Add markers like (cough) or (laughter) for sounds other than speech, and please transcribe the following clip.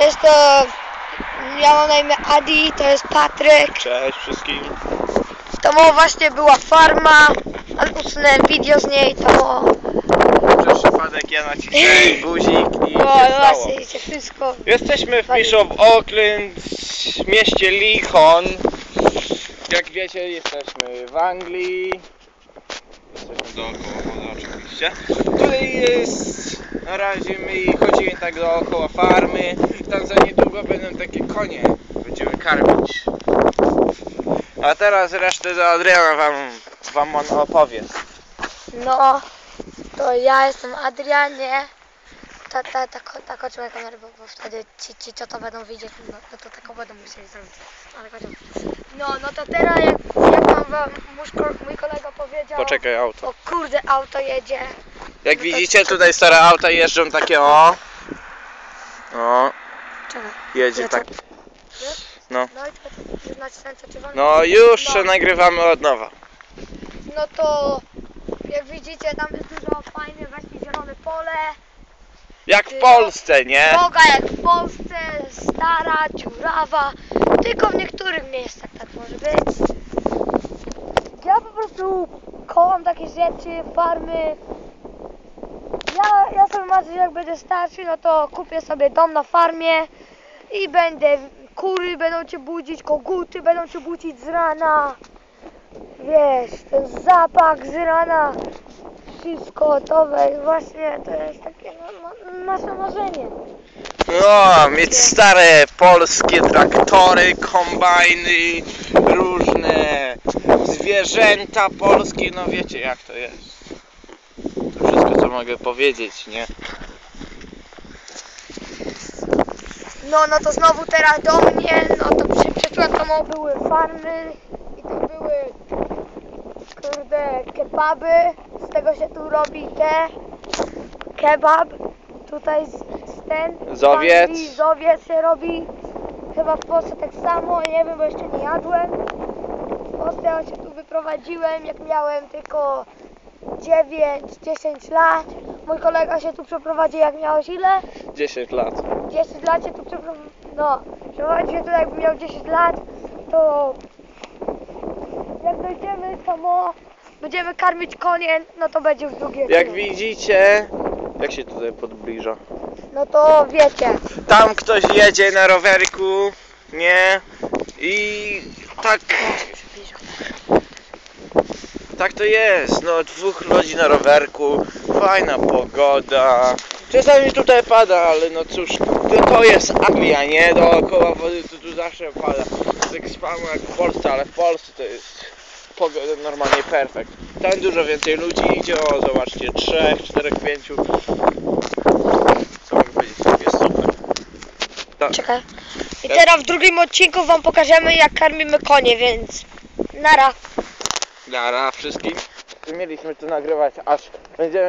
Jest to... Ja mam na imię Adi, to jest Patryk. Cześć wszystkim. To mo właśnie była farma, ale usunąłem video z niej, to mo... Przez przypadek ja nacisnąłem (laughs) guzik i No się stało. właśnie, wiecie, wszystko. Jesteśmy w Bishop Auckland, mieście Lincoln. Jak wiecie, jesteśmy w Anglii. Jesteśmy dookoła oczywiście. Tutaj jest, na razie my chodzimy tak dookoła farmy. Tam za niedługo będą takie konie. Będziemy karmić. A teraz resztę do Adriana wam, wam on opowie. No, to ja jestem Adrian, nie? Ta, ta, ta, ko- tak otrzymaj kamerę, bo, bo wtedy ci, ci co to będą widzieć, no, no to taką będą musieli zrobić. Ale. No, no to teraz jak, jak wam, wam mój, ko- mój kolega powiedział... Poczekaj auto. O kurde, auto jedzie. Jak No widzicie tutaj stare auta jeżdżą takie o. O, Czekaj. jedzie tak. No. No i to już czerwone. No już No. nagrywamy od nowa. No to jak widzicie tam jest dużo fajne właśnie zielone pole. Jak w Polsce, nie? Droga jak w Polsce, stara, dziurawa. Tylko w niektórych miejscach tak może być. Ja po prostu kocham takie rzeczy, farmy. Ja, ja sobie marzę, jak będę starszy, no to kupię sobie dom na farmie i będę, kury będą cię budzić, koguty będą cię budzić z rana. Wiesz, ten zapach z rana, wszystko to właśnie, to jest takie no, no, nasze marzenie. No, mieć stare polskie traktory, kombajny, różne zwierzęta polskie, no wiecie jak to jest. To wszystko co mogę powiedzieć, nie? No, no to znowu teraz do mnie, no to przy, przed chwilą były farmy i to były, kurde, kebaby, z tego się tu robi te, kebab, tutaj z, z ten, Zowiec. Anglii zowiec się robi, chyba w Polsce tak samo, nie wiem, bo jeszcze nie jadłem. W Polsce ja się tu wyprowadziłem, jak miałem tylko 9-10 lat. Mój kolega się tu przeprowadził, jak miałeś ile? 10 lat. 10 lat się tu przeprowadził, no, przeprowadził się tu jakby miał 10 lat, to jak dojdziemy samo, będziemy karmić konie, no to będzie już drugie. Jak widzicie, jak się tutaj podbliża? No to wiecie, Tam ktoś jedzie na rowerku, nie? I tak, tak to jest, no dwóch ludzi na rowerku, fajna pogoda. Czasami tutaj pada, ale no cóż, to, to jest Anglia, nie? Dookoła wody to tu zawsze pada. Tak samo jak w Polsce, ale w Polsce to jest pogoda normalnie perfekt. Tam dużo więcej ludzi idzie, o zobaczcie, trzech, czterech, pięciu. Co mogę powiedzieć, jest super. Tak. czekaj. I teraz w drugim odcinku wam pokażemy jak karmimy konie, więc nara. Nara wszystkim. Mieliśmy tu nagrywać aż będziemy